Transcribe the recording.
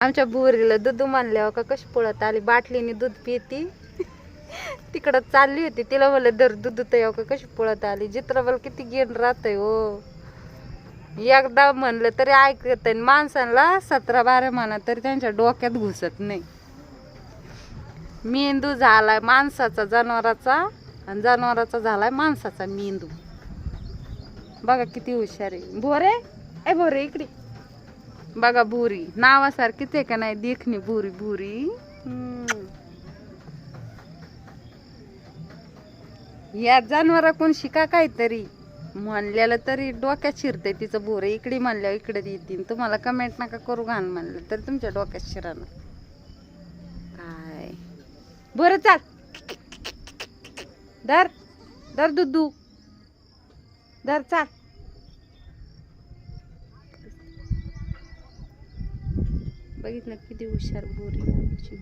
आमच्या बुवरीला दूध मानल्यावर का कशी पळत आली? बाटलीने दूध पिती. तिकडं चालली होती. तिला म्हणलं दर दूध तर का? कशी पळत आली? चित्रबल किती गेन राहतंय हो. एकदा म्हणलं तरी ऐकत माणसांना सतरा बारा म्हणा तरी त्यांच्या डोक्यात घुसत नाही. मेंदू झालाय माणसाचा जनावराचा आणि जनावराचा झालाय माणसाचा मेंदू. बघा किती हुशार आहे. भोरे? ए भोरे इकडे. बघा भुरी. नावासारखीच आहे का नाही? देखणी भुरी भुरी. या जनावरा कोण शिका काहीतरी. म्हणलेलं तरी डोक्यात शिरतंय तिचं बोर इकडे म्हणल्यावर इकडे येतील. तुम्हाला कमेंट नका करू घाण म्हणलं तरी तुमच्या डोक्यात शिराना. काय? बरं चाल. धर. धर दुधू. धर चाल. बघितलं किती हुशार बोरी आमची